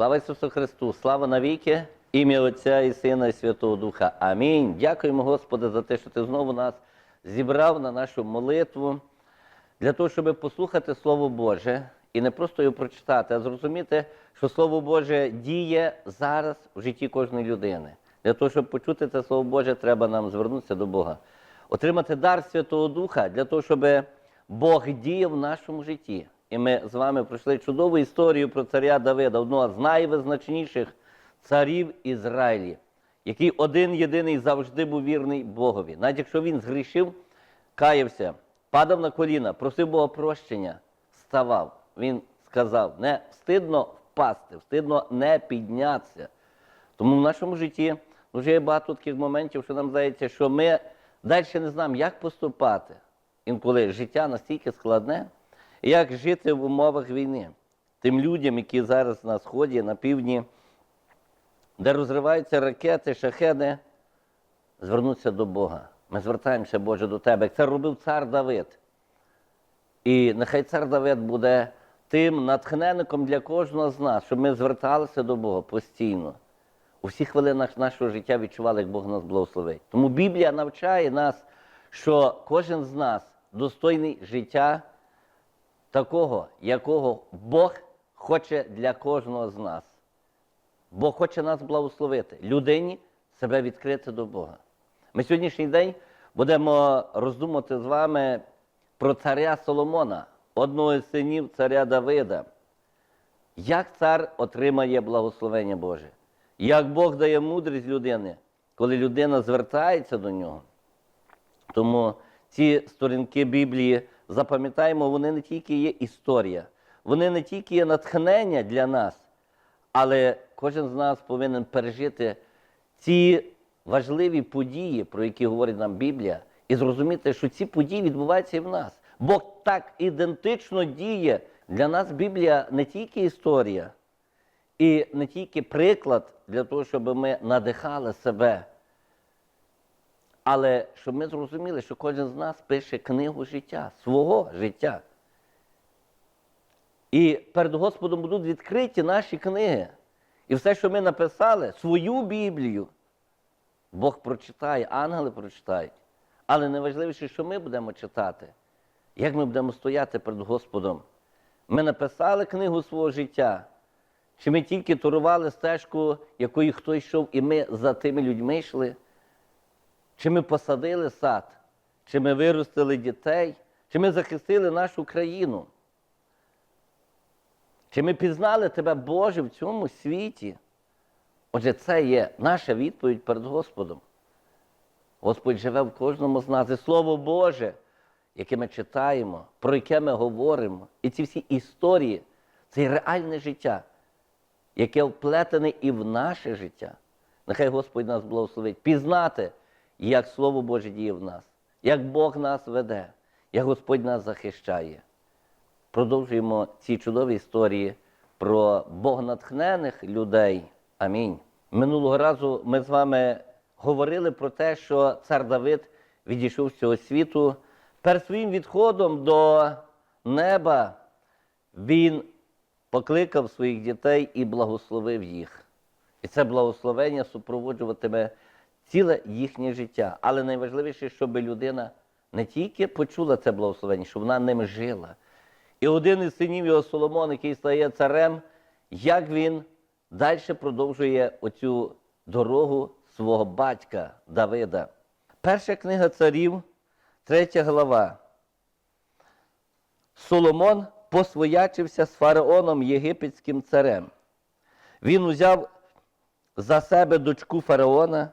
Слава Ісусу Христу! Слава навіки! Ім'я Отця і Сина і Святого Духа. Амінь. Дякуємо, Господи, за те, що Ти знову нас зібрав на нашу молитву для того, щоб послухати Слово Боже і не просто його прочитати, а зрозуміти, що Слово Боже діє зараз в житті кожної людини. Для того, щоб почути це Слово Боже, треба нам звернутися до Бога, отримати дар Святого Духа для того, щоб Бог діяв в нашому житті. І ми з вами пройшли чудову історію про царя Давида, одного з найвизначніших царів Ізраїлі, який один єдиний завжди був вірний Богові. Навіть якщо він згрішив, каявся, падав на коліна, просив Бога прощення, ставав. Він сказав: не встидно впасти, встидно не піднятися. Тому в нашому житті вже є багато таких моментів, що нам здається, що ми далі не знаємо, як поступати. Інколи життя настільки складне, як жити в умовах війни. Тим людям, які зараз на сході, на півдні, де розриваються ракети, шахеди, звернутися до Бога. Ми звертаємося, Боже, до Тебе, як це робив цар Давид. І нехай цар Давид буде тим натхненником для кожного з нас, щоб ми зверталися до Бога постійно. У всіх хвилинах нашого життя відчували, як Бог нас благословить. Тому Біблія навчає нас, що кожен з нас достойний життя такого, якого Бог хоче для кожного з нас. Бог хоче нас благословити, людині себе відкрити до Бога. Ми сьогоднішній день будемо роздумувати з вами про царя Соломона, одного з синів царя Давида. Як цар отримає благословення Боже? Як Бог дає мудрість людини, коли людина звертається до нього? Тому ці сторінки Біблії, запам'ятаємо, вони не тільки є історія, вони не тільки є натхнення для нас, але кожен з нас повинен пережити ці важливі події, про які говорить нам Біблія, і зрозуміти, що ці події відбуваються і в нас. Бог так ідентично діє. Для нас Біблія не тільки історія, і не тільки приклад для того, щоб ми надихали себе, але щоб ми зрозуміли, що кожен з нас пише книгу життя, свого життя. І перед Господом будуть відкриті наші книги. І все, що ми написали, свою Біблію, Бог прочитає, ангели прочитають. Але найважливіше, що ми будемо читати, як ми будемо стояти перед Господом. Ми написали книгу свого життя, чи ми тільки турували стежку, якою хтось йшов, і ми за тими людьми йшли? Чи ми посадили сад, чи ми виростили дітей, чи ми захистили нашу країну? Чи ми пізнали тебе, Боже, в цьому світі? Отже, це є наша відповідь перед Господом. Господь живе в кожному з нас. І Слово Боже, яке ми читаємо, про яке ми говоримо, і ці всі історії це реальне життя, яке вплетене і в наше життя. Нехай Господь нас благословить пізнати, як Слово Боже діє в нас, як Бог нас веде, як Господь нас захищає. Продовжуємо ці чудові історії про богонатхнених людей. Амінь. Минулого разу ми з вами говорили про те, що цар Давид відійшов з цього світу. Перед своїм відходом до неба він покликав своїх дітей і благословив їх. І це благословення супроводжуватиме ціле їхнє життя. Але найважливіше, щоб людина не тільки почула це благословення, щоб вона ним жила. І один із синів його Соломон, який стає царем, як він далі продовжує оцю дорогу свого батька Давида. Перша книга царів, третя глава. Соломон посвоячився з фараоном єгипетським царем. Він узяв за себе дочку фараона,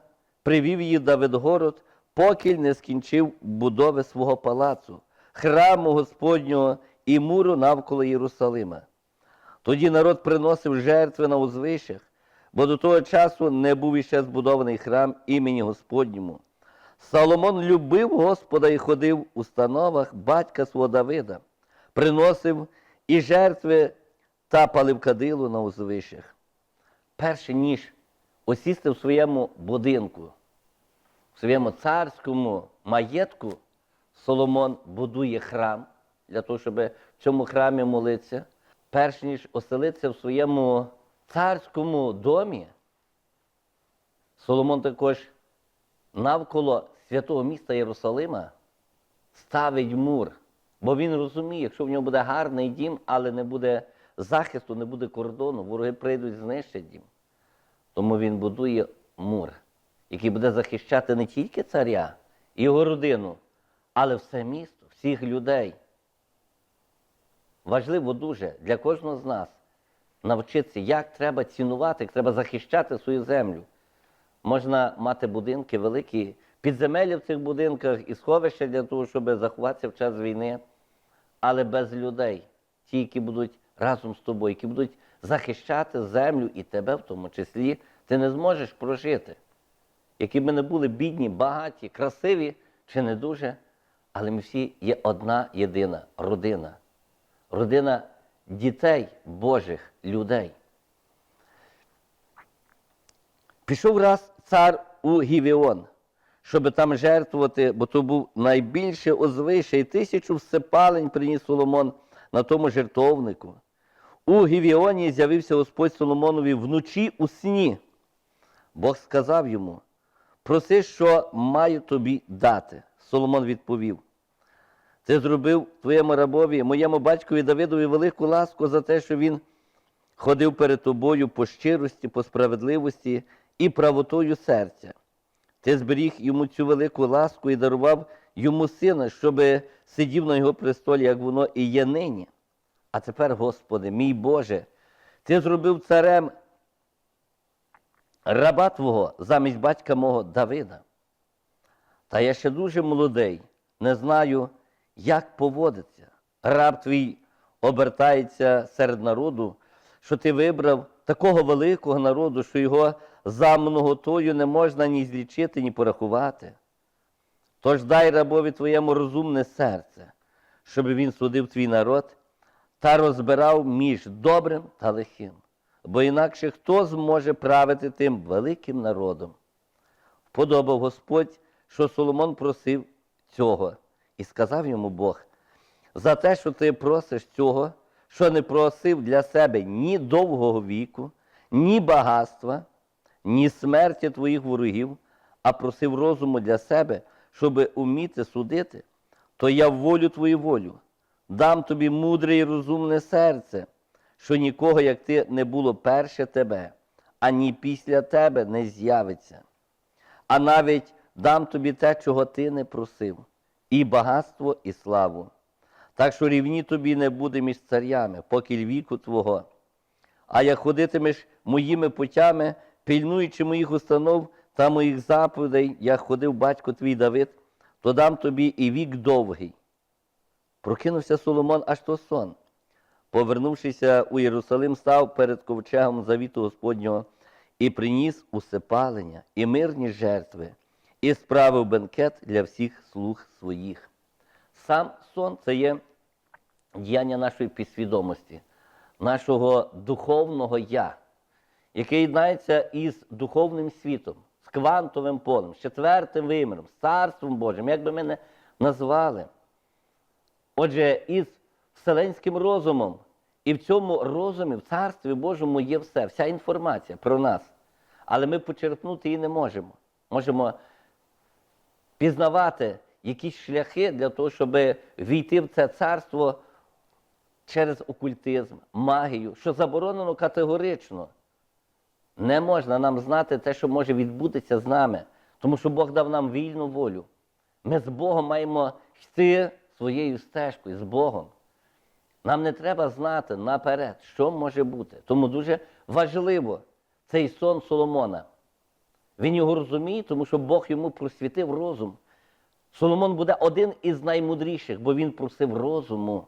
привів її Давидгород, поки не скінчив будови свого палацу, храму Господнього і муру навколо Єрусалима. Тоді народ приносив жертви на узвищах, бо до того часу не був іще збудований храм імені Господньому. Соломон любив Господа і ходив у становах батька свого Давида, приносив і жертви та палив кадилу на узвищах. Перше ніж осісти в своєму будинку, в своєму царському маєтку, Соломон будує храм для того, щоб в цьому храмі молитися. Перш ніж оселитися в своєму царському домі Соломон також навколо святого міста Єрусалима ставить мур. Бо він розуміє, якщо в нього буде гарний дім, але не буде захисту, не буде кордону, вороги прийдуть знищать дім. Тому він будує мур, який буде захищати не тільки царя і його родину, але все місто, всіх людей. Важливо дуже для кожного з нас навчитися, як треба цінувати, як треба захищати свою землю. Можна мати будинки великі, підземелля в цих будинках і сховища для того, щоб заховатися в час війни, але без людей, ті, які будуть разом з тобою, які будуть захищати землю і тебе в тому числі, ти не зможеш прожити. Які ми не були бідні, багаті, красиві чи не дуже, але ми всі є одна єдина родина. Родина дітей Божих людей. Пішов раз цар у Гівіон, щоб там жертвувати, бо то був найбільше озвище, і тисячу всепалень приніс Соломон на тому жертовнику. У Гівіоні з'явився Господь Соломонові вночі у сні. Бог сказав йому: проси, що маю тобі дати. Соломон відповів: Ти зробив твоєму рабові, моєму батькові Давидові велику ласку за те, що він ходив перед тобою по щирості, по справедливості і правотою серця. Ти зберіг йому цю велику ласку і дарував йому сина, щоб сидів на його престолі, як воно і є нині. А тепер, Господи, мій Боже, Ти зробив царем раба Твого замість батька мого Давида. Та я ще дуже молодий, не знаю, як поводиться. Раб твій обертається серед народу, що ти вибрав такого великого народу, що його за многотою не можна ні злічити, ні порахувати. Тож дай рабові твоєму розумне серце, щоб він судив твій народ та розбирав між добрим та лихим. Бо інакше хто зможе правити тим великим народом? Вподобав Господь, що Соломон просив цього, і сказав йому Бог, за те, що ти просиш цього, що не просив для себе ні довгого віку, ні багатства, ні смерті твоїх ворогів, а просив розуму для себе, щоб уміти судити, то я волю твою волю, дам тобі мудре і розумне серце, що нікого, як ти, не було перше тебе, ані після тебе не з'явиться. А навіть дам тобі те, чого ти не просив, і багатство, і славу. Так що рівні тобі не буде між царями, поки віку твого. А як ходитимеш моїми путями, пильнуючи моїх установ та моїх заповідей, як ходив батько твій Давид, то дам тобі і вік довгий. Прокинувся Соломон аж то сон. Повернувшися у Єрусалим, став перед ковчегом завіту Господнього і приніс усипалення і мирні жертви, і справив бенкет для всіх слуг своїх. Сам сон це є діяння нашої підсвідомості, нашого духовного я, яке єднається із духовним світом, з квантовим полем, з четвертим виміром, з царством Божим, як би ми не назвали. Отже, із вселенським розумом. І в цьому розумі, в Царстві Божому є все, вся інформація про нас. Але ми почерпнути її не можемо. Можемо пізнавати якісь шляхи для того, щоб війти в це царство через окультизм, магію, що заборонено категорично. Не можна нам знати те, що може відбутися з нами, тому що Бог дав нам вільну волю. Ми з Богом маємо йти своєю стежкою з Богом. Нам не треба знати наперед, що може бути. Тому дуже важливо цей сон Соломона. Він його розуміє, тому що Бог йому просвітив розум. Соломон буде один із наймудріших, бо він просив розуму.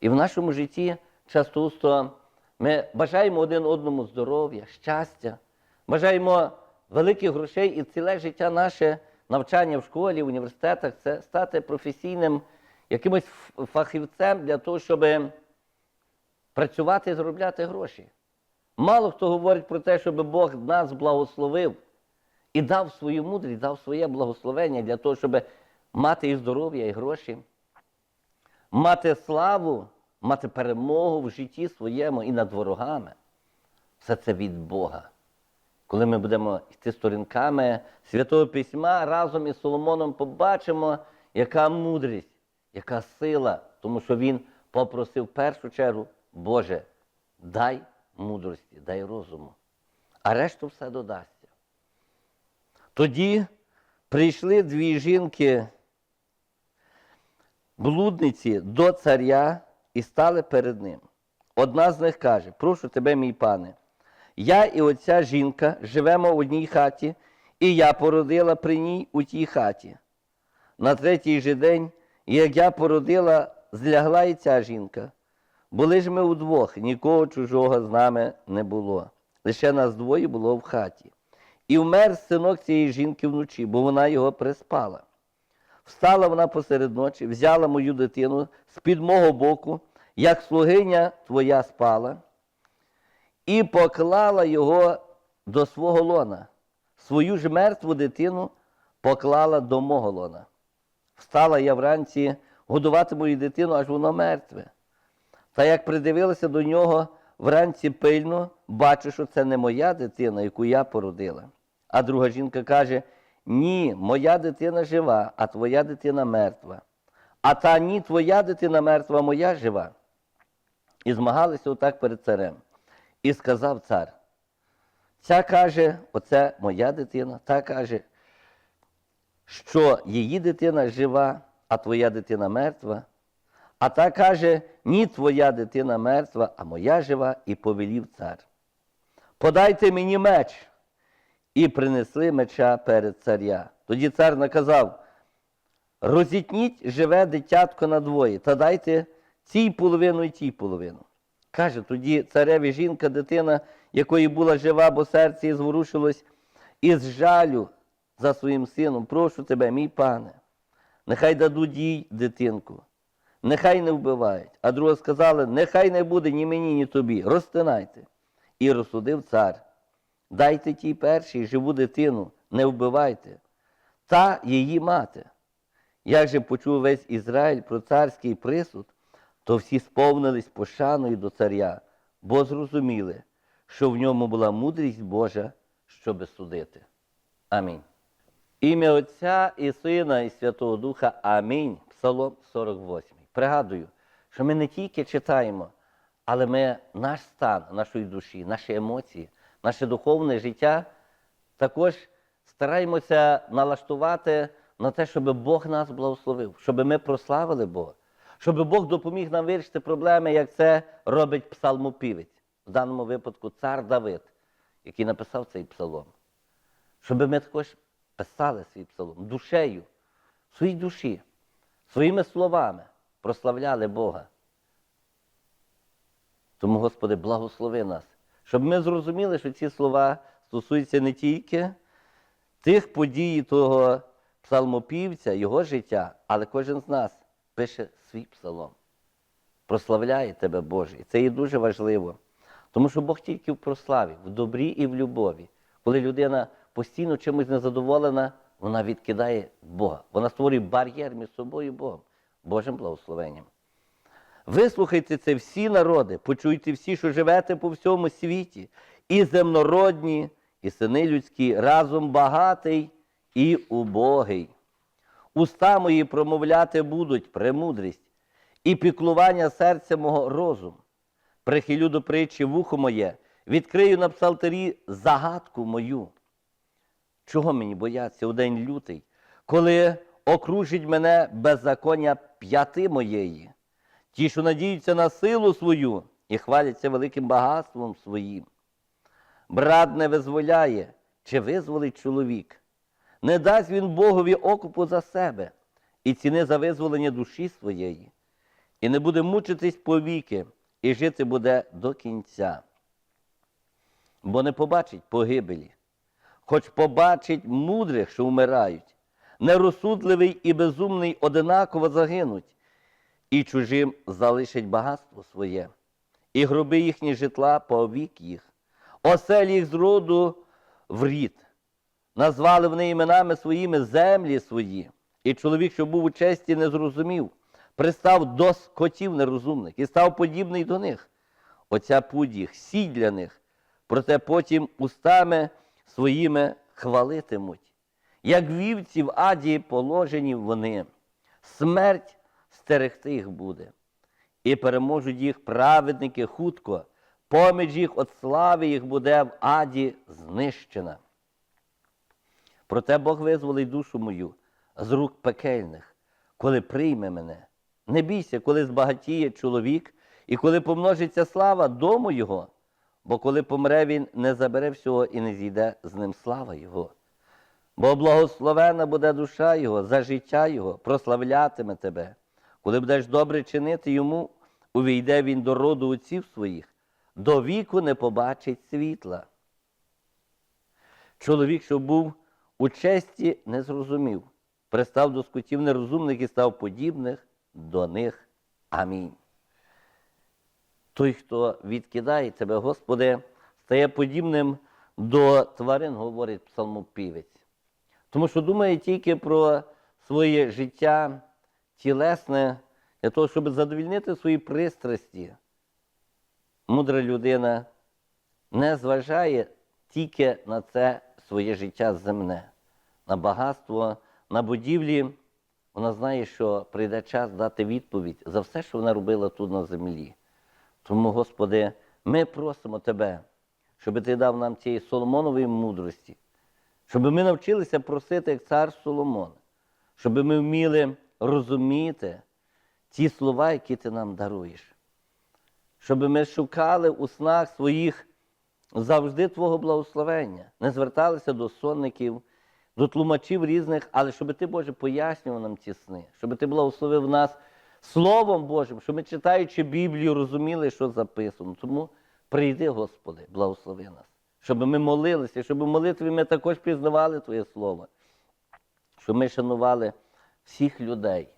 І в нашому житті часто ми бажаємо один одному здоров'я, щастя, бажаємо великих грошей і ціле життя наше навчання в школі, в університетах це стати професійним якимось фахівцем для того, щоб працювати і заробляти гроші. Мало хто говорить про те, щоб Бог нас благословив і дав свою мудрість, дав своє благословення для того, щоб мати і здоров'я, і гроші, мати славу мати перемогу в житті своєму і над ворогами. Все це від Бога. Коли ми будемо йти сторінками Святого Письма, разом із Соломоном побачимо, яка мудрість, яка сила, тому що він попросив в першу чергу, Боже, дай мудрості, дай розуму, а решту все додасться. Тоді прийшли дві жінки, блудниці до царя і стали перед ним. Одна з них каже: Прошу тебе, мій пане, я і оця жінка живемо в одній хаті, і я породила при ній у тій хаті. На третій же день, як я породила, злягла і ця жінка. Були ж ми удвох, нікого чужого з нами не було. Лише нас двоє було в хаті. І вмер синок цієї жінки вночі, бо вона його приспала. Встала вона посеред ночі, взяла мою дитину з-під мого боку, як слугиня твоя спала, і поклала його до свого лона. Свою ж мертву дитину поклала до мого лона. Встала я вранці годувати мою дитину, аж воно мертве. Та як придивилася до нього вранці пильно, бачу, що це не моя дитина, яку я породила. А друга жінка каже: Ні, моя дитина жива, а твоя дитина мертва. А та ні, твоя дитина мертва, моя жива. І змагалися отак перед царем. І сказав цар: Ця каже, оце моя дитина, та каже, що її дитина жива, а твоя дитина мертва. А та каже, ні, твоя дитина мертва, а моя жива, і повелів цар. Подайте мені меч. І принесли меча перед царя. Тоді цар наказав: розітніть живе дитятко на двоє, та дайте цій половину і тій половину. Каже тоді цареві жінка, дитина, якої була жива, бо серце її зворушилось, із жалю за своїм сином, прошу тебе, мій пане, нехай дадуть їй дитинку, нехай не вбивають. А друга сказала, нехай не буде ні мені, ні тобі, розтинайте. І розсудив цар. Дайте тій першій живу дитину, не вбивайте, та її мати. Як же почув весь Ізраїль про царський присуд, то всі сповнились пошаною до царя, бо зрозуміли, що в ньому була мудрість Божа, щоби судити. Амінь. Ім'я Отця і Сина, і Святого Духа. Амінь. Псалом 48. Пригадую, що ми не тільки читаємо, але ми наш стан нашої душі, наші емоції, наше духовне життя також стараємося налаштувати на те, щоб Бог нас благословив, щоб ми прославили Бога, щоб Бог допоміг нам вирішити проблеми, як це робить псалмопівець, в даному випадку цар Давид, який написав цей псалом. Щоб ми також писали свій псалом душею, своїй душі, своїми словами прославляли Бога. Тому, Господи, благослови нас, щоб ми зрозуміли, що ці слова стосуються не тільки тих подій того псалмопівця, його життя, але кожен з нас пише свій псалом. Прославляє тебе, Боже. І це є дуже важливо. Тому що Бог тільки в прославі, в добрі і в любові. Коли людина постійно чимось незадоволена, вона відкидає Бога. Вона створює бар'єр між собою і Богом, Божим благословенням. Вислухайте це всі народи, почуйте всі, що живете по всьому світі, і земнородні, і сини людські, разом багатий і убогий. Уста мої промовляти будуть премудрість, і піклування серця мого розум. Прихилю до притчі вухо моє, відкрию на псалтирі загадку мою. Чого мені бояться у день лютий, коли окружить мене беззаконня п'яти моєї? Ті, що надіються на силу свою і хваляться великим багатством своїм. Брат не визволяє, чи визволить чоловік. Не дасть він Богові окупу за себе і ціни за визволення душі своєї, і не буде мучитись повіки, і жити буде до кінця. Бо не побачить погибелі, хоч побачить мудрих, що вмирають, нерозсудливий і безумний одинаково загинуть, і чужим залишить багатство своє, і гроби їхні житла повік їх, оселі їх з роду в. Назвали вони іменами своїми землі свої, і чоловік, що був у честі, не зрозумів, пристав до скотів нерозумних і став подібний до них. Оця путь їх, сіль для них, проте потім устами своїми хвалитимуть. Як вівці в аді положені вони, смерть стерегти їх буде, і переможуть їх праведники хутко, поміж їх от слави їх буде в аді знищена. Проте Бог визволить душу мою з рук пекельних, коли прийме мене. Не бійся, коли збагатіє чоловік, і коли помножиться слава дому його, бо коли помре він, не забере всього і не зійде з ним слава Його. Бо благословена буде душа Його, за життя Його, прославлятиме тебе. Коли будеш добре чинити йому, увійде він до роду отців своїх, до віку не побачить світла. Чоловік, що був у честі, не зрозумів, пристав до скотів нерозумних і став подібних до них. Амінь. Той, хто відкидає тебе, Господи, стає подібним до тварин, говорить псалмопівець. Тому що думає тільки про своє життя тілесне, для того, щоб задовільнити свої пристрасті. Мудра людина не зважає тільки на це своє життя земне, на багатство, на будівлі. Вона знає, що прийде час дати відповідь за все, що вона робила тут на землі. Тому, Господи, ми просимо Тебе, щоб Ти дав нам цієї Соломонової мудрості, щоб ми навчилися просити, як цар Соломон, щоб ми вміли розуміти ті слова, які ти нам даруєш, щоб ми шукали у снах своїх завжди Твого благословення, не зверталися до сонників, до тлумачів різних, але щоб Ти, Боже, пояснював нам ці сни, щоб Ти благословив нас Словом Божим, щоб ми, читаючи Біблію, розуміли, що записано. Тому прийди, Господи, благослови нас, щоб ми молилися, щоб в молитві ми також пізнавали Твоє Слово, щоб ми шанували всіх людей,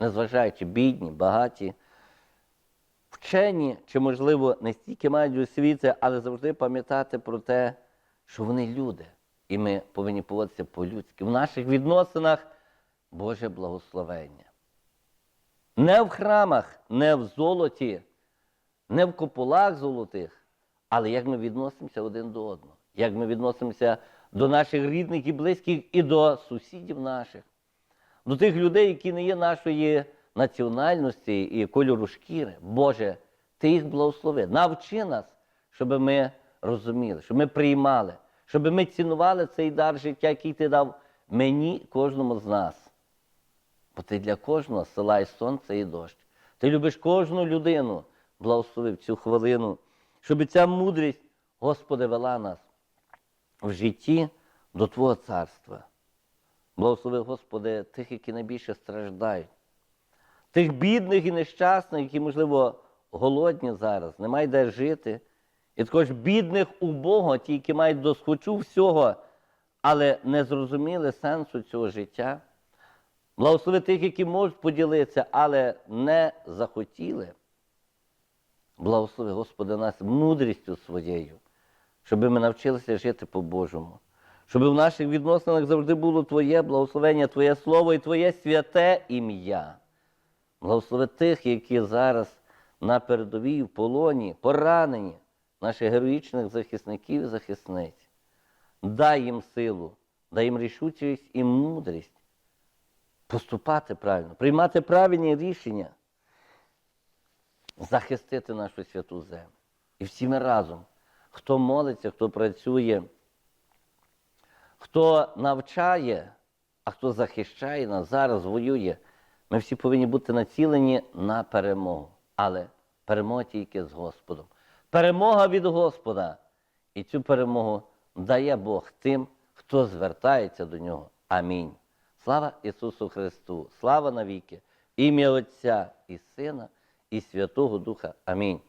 незважаючи бідні, багаті, вчені, чи, можливо, не стільки мають освіти, але завжди пам'ятати про те, що вони люди, і ми повинні поводитися по-людськи. В наших відносинах Боже благословення. Не в храмах, не в золоті, не в куполах золотих, але як ми відносимося один до одного, як ми відносимося до наших рідних і близьких і до сусідів наших, до тих людей, які не є нашої національності і кольору шкіри. Боже, Ти їх благослови. Навчи нас, щоб ми розуміли, щоб ми приймали, щоб ми цінували цей дар життя, який ти дав мені, кожному з нас. Бо ти для кожного силай сонце і дощ. Ти любиш кожну людину, благословив цю хвилину, щоб ця мудрість, Господи, вела нас в житті до Твого царства. Благослови, Господи, тих, які найбільше страждають, тих бідних і нещасних, які, можливо, голодні зараз, не мають де жити. І також бідних у Бога, ті, які мають досхочу всього, але не зрозуміли сенсу цього життя. Благослови тих, які можуть поділитися, але не захотіли. Благослови, Господи, нас мудрістю своєю, щоб ми навчилися жити по-божому, щоб в наших відносинах завжди було Твоє благословення, Твоє Слово і Твоє святе ім'я. Благослови тих, які зараз на передовій в полоні, поранені, наших героїчних захисників і захисниць. Дай їм силу, дай їм рішучість і мудрість поступати правильно, приймати правильні рішення, захистити нашу святу землю. І всі ми разом, хто молиться, хто працює, хто навчає, а хто захищає нас, зараз воює, ми всі повинні бути націлені на перемогу. Але перемога тільки з Господом. Перемога від Господа. І цю перемогу дає Бог тим, хто звертається до нього. Амінь. Слава Ісусу Христу! Слава навіки! Ім'я Отця і Сина, і Святого Духа. Амінь.